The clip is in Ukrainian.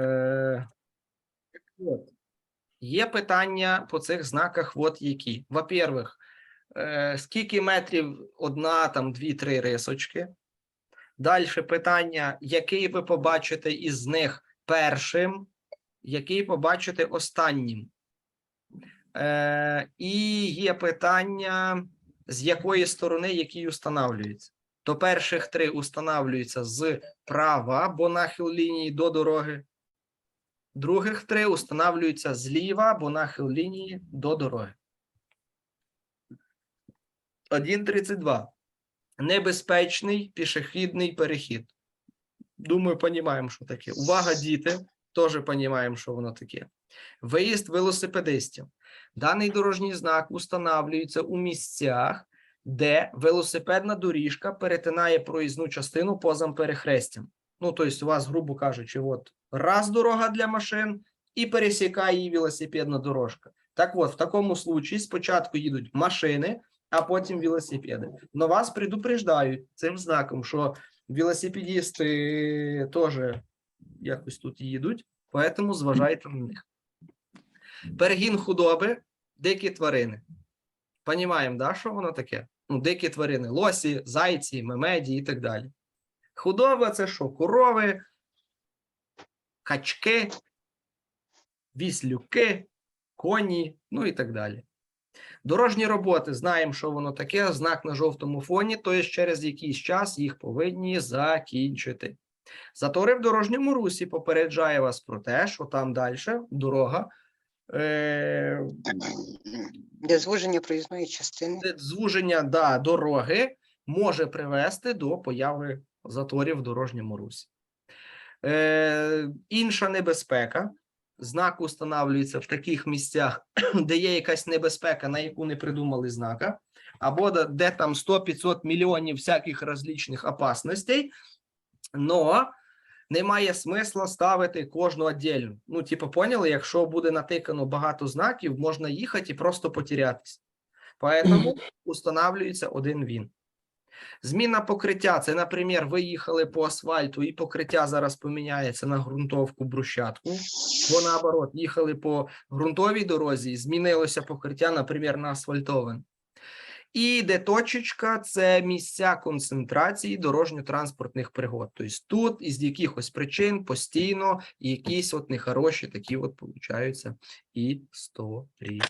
Е. Є питання по цих знаках, от які. Во-первых, е, скільки метрів одна, там, дві, три рисочки. Далі питання, який ви побачите із них першим, який побачите останнім. Е, і є питання, з якої сторони який устанавлюється. То перших три устанавлюються з права, бо нахил лінії до дороги. Других три устанавлюються зліва, бо нахил лінії до дороги. 1.32. Небезпечний пішохідний перехід. Думаю, розуміємо, що таке. Увага, діти. Теж розуміємо, що воно таке. Виїзд велосипедистів. Даний дорожній знак устанавлюється у місцях, де велосипедна доріжка перетинає проїзну частину поза перехрестям. Ну, тобто, у вас, грубо кажучи, от раз дорога для машин і пересікає її велосипедна дорожка. Так от, в такому случаї спочатку їдуть машини, а потім велосипеди. Но вас предупреждають цим знаком, що велосипедисти теж якось тут їдуть, поэтому зважайте на них. Перегін худоби, дикі тварини. Понімаємо, да, що воно таке? Ну, дикі тварини, лосі, зайці, мемеді і так далі. Худоба це що? Корови, качки, віслюки, коні, ну і так далі. Дорожні роботи знаємо, що воно таке. Знак на жовтому фоні, тобто через якийсь час їх повинні закінчити. Затори в дорожньому русі попереджає вас про те, що там далі дорога. Е, Для звуження проїзної частини. де звуження да, дороги може привести до появи заторів в дорожньому русі. Е, інша небезпека. Знак устанавлюється в таких місцях, де є якась небезпека, на яку не придумали знака, або де, там 100-500 мільйонів всяких розлічних опасностей, но немає смисла ставити кожну віддільно. Ну, типу, поняли, якщо буде натикано багато знаків, можна їхати і просто потерятися. Поэтому устанавлюється один він. Зміна покриття це, наприклад, ви їхали по асфальту, і покриття зараз поміняється на ґрунтовку брусчатку. Бо наоборот, їхали по ґрунтовій дорозі, і змінилося покриття, наприклад, на асфальтове. І де точечка це місця концентрації дорожньо-транспортних пригод. Тобто тут із якихось причин постійно якісь от нехороші такі от получаються історії.